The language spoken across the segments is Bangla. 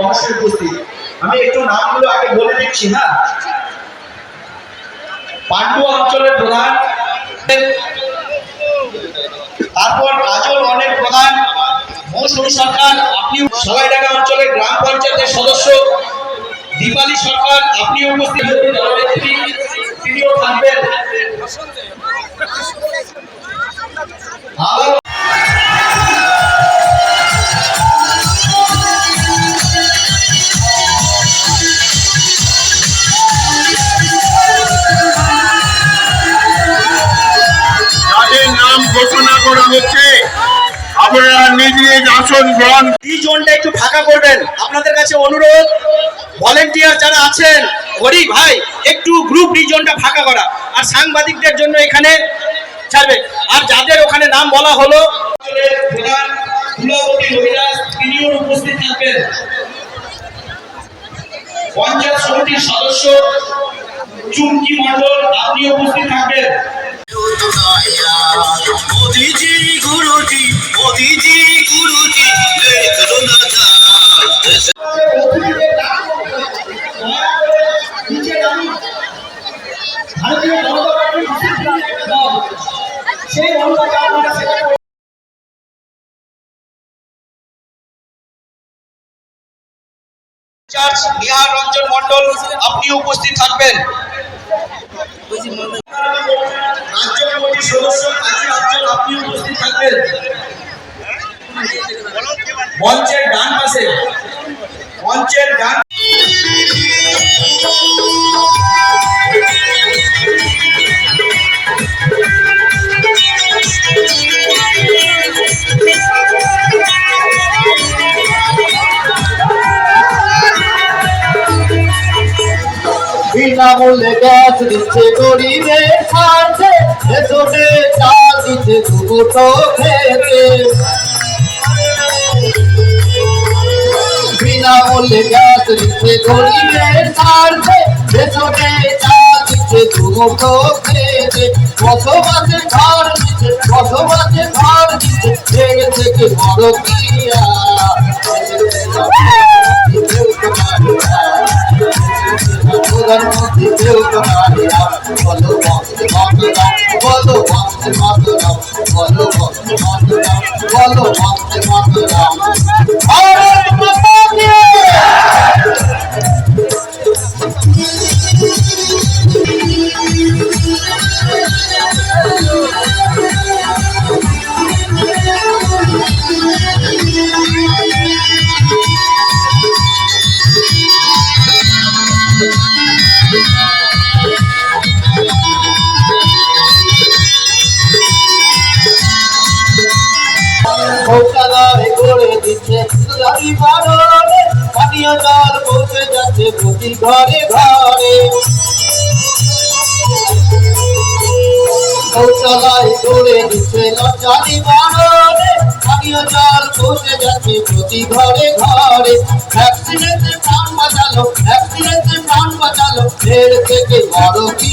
অবশ্যই উপস্থিত। আমি একটু নামগুলো আগে বলে দিচ্ছি হ্যাঁ? পান্ডু অঞ্চলের প্রধান, তারপর কাজল অনেক প্রধান, মৌসুমী সরকার আপনি সবাইডাঙ্গা অঞ্চলের গ্রাম পঞ্চায়েতের সদস্য, দীপালি সরকার আপনি উপস্থিত। দলনেত্রী তিনিও থাকবেন। হচ্ছে। আপনারা নিজ আসন গ্রহণ এই জোনটা একটু ফাঁকা করবেন। আপনাদের কাছে অনুরোধ ভলেন্টিয়ার যারা আছেন হরি ভাই একটু গ্রুপ রিজনটা ফাঁকা করা। আর সাংবাদিকদের জন্য এখানে ছাড়বে। আর যাদের ওখানে নাম বলা হলো উপস্থিত থাকবেন। পঞ্চায়েত সমিতির সদস্য চুমকি মন্ডল আপনি উপস্থিত থাকবেন। মোদিজি চার্চ নিহার রঞ্জন মন্ডল আপনি উপস্থিত থাকবেন। রাজ্য কমিটির সদস্য রাজ্য আপনি উপস্থিত থাকবেন। মঞ্চের ডান পাশে। মঞ্চের ডান বিনামূল্যে গ্যাস দিচ্ছে গরিবের স্বার্থে এসবে চাল দিচ্ছে দুটো খেতে বিনামূল্যে গ্যাস দিচ্ছে গরিবের স্বার্থে এসবে চাল দিচ্ছে দুটো খেতে কত মাসে ঘর দিচ্ছে কত মাসে ঘর দিচ্ছে থেকে থেকে বড় কিয়া প্রধানমন্ত্রী কেউ তোমারিয়া বলো বন্দে মাতরম বলো বন্দে মাতরম বলো বন্দে মাতরম বলো বন্দে মাতরম ভারত পানীয় জল পৌঁছে যাচ্ছে প্রতি ঘরে ঘরে শৌচালয় করে দিচ্ছে লজ্জারি বারণে পানীয় জল প্রাণ বাঁচালো থেকে বড় কি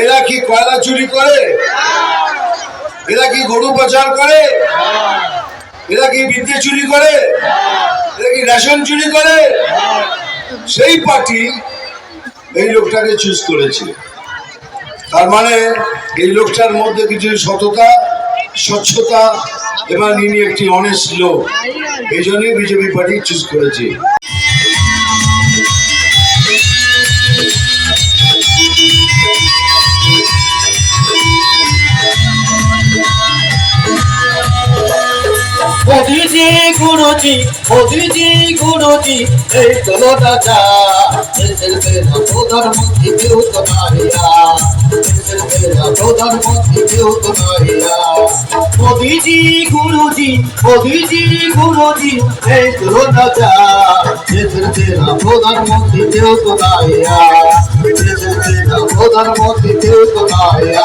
এরা কি কয়লা চুরি করে? এরা কি গরু পাচার করে? এরা কি বিদ্যে চুরি করে? এরা কি রেশন চুরি করে? সেই পার্টি এই লোকটাকে চুজ করেছে। তার মানে এই লোকটার মধ্যে কিছু সততা, স্বচ্ছতা এবং ইনি একটি অনেস্ট লোক। এই জন্যই বিজেপি পার্টি চুজ করেছে। গুরুজি মোদিজি গুরুজি, এই চলো রাজা। দেশের বেলা প্রধানমন্ত্রী কেউ তো নাহিয়া দেশের বেলা প্রধানমন্ত্রী কেউ তো নাহিয়া মোদিজি গুরুজি মোদিজি গুরুজি এই চলো রাজা দেশের বেলা প্রধানমন্ত্রী কেউ তো নাহিয়া দেশের বেলা প্রধানমন্ত্রী কেউ তো নাহিয়া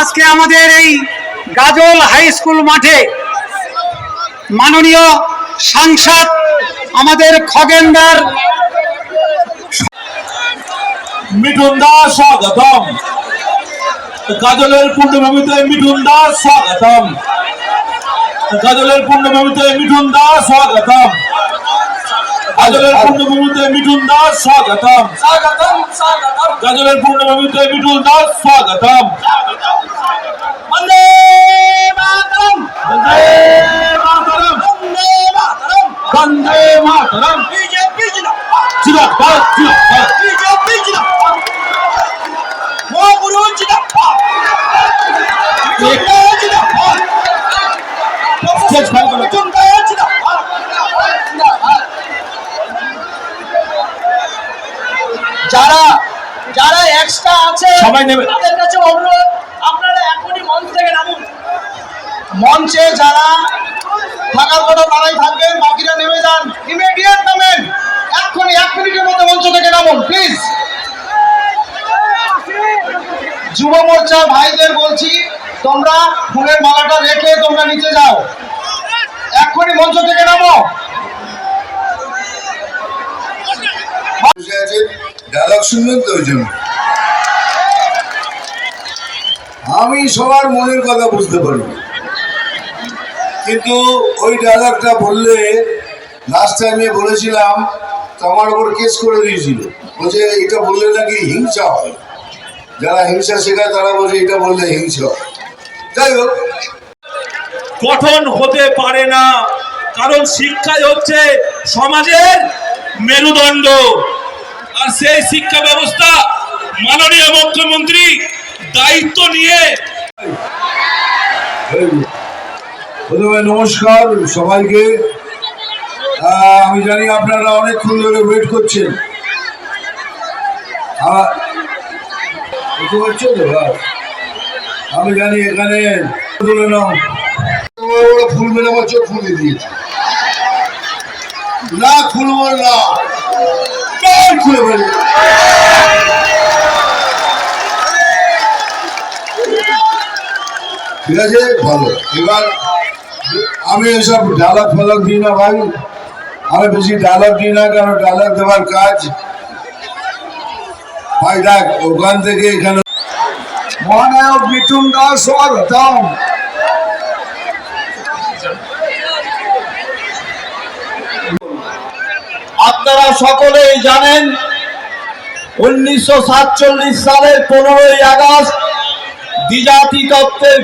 আজকে আমাদের এই গাজল হাই স্কুল মাঠে মাননীয় সাংসদ আমাদের খগেন্দার মিঠুন দাস স্বাগতম। কাজলের পূর্ণভূমিতে মিঠুন দাস স্বাগতম। কাজলের পূর্ণভূমিতে মিঠুন দাস স্বাগতম। কাজলের পূর্ণভূমিতে মিঠুন দাস স্বাগতম। স্বাগতম স্বাগতম। কাজলের পূর্ণভূমিতে মিঠুন দাস স্বাগতম। বন্দে মাতরম। বন্দে মাতরম। বন্দে মাতরম। বন্দে মাতরম। বিজেপি জিন্দাবাদ। জিন্দাবাদ জিন্দাবাদ। বিজেপি জিন্দাবাদ। মহাগুরু জিন্দাবাদ। জিন্দাবাদ জিন্দাবাদ। স্টেজ ফাইল করো। জিন্দাবাদ জিন্দাবাদ। যারা যারা এক্সট্রা আছে সবাই নেবে। তাদের কাছে অনুরোধ আপনারা এখনই মঞ্চ থেকে নামুন। মঞ্চে যারা থাকার কথা তারাই থাকবেন বাকিরা নেমে যান। ইমিডিয়েট নামেন। এক্ষুনি এক মিনিটের মধ্যে মঞ্চ থেকে নামুন প্লিজ যুব মোর্চার ভাইদের বলছি তোমরা ফুলের মালাটা রেখে তোমরা নিচে যাও। এক্ষুনি মঞ্চ থেকে নামো। ডায়লগ শুনবেন তো ওই জন্য। আমি সবার মনের কথা বুঝতে পারি। কিন্তু ওই ডায়লগটা বললে লাস্ট টাইমে বলেছিলাম, তো আমার ওপর কেস করে দিয়েছিল। বলছে, এটা বললে নাকি হিংসা হয়? যারা হিংসা শেখায়, তারা বলছে, এটা বললে হিংসা যাই হোক। গঠন হতে পারে না, কারণ শিক্ষাই হচ্ছে সমাজের মেরুদণ্ড। আর সেই শিক্ষা ব্যবস্থা মাননীয় মুখ্যমন্ত্রী দায়িত্ব নিয়ে প্রথমে নমস্কার সবাইকে। আমি জানি আপনারা অনেকক্ষণ ধরে ওয়েট করছেন। আমি জানি এখানে তুলে নাও। ফুল আমার চোখ ফুলে দিয়েছে। না খুলবো না। ঠিক আছে? ভালো। এবার আমি এসব ডায়লগ ফালক দিই না ভাই। আমি বেশি ডায়লগ দিই না কারণ ডায়লগ দেওয়ার কাজ? ভাই দেখ, ওখান থেকে এখানে মহানায়ক মিঠুন দাস, স্বাগতম। আপনারা সকলেই জানেন উনিশশো সাতচল্লিশ সালের পনেরোই আগস্ট দ্বিজাতি তত্ত্বের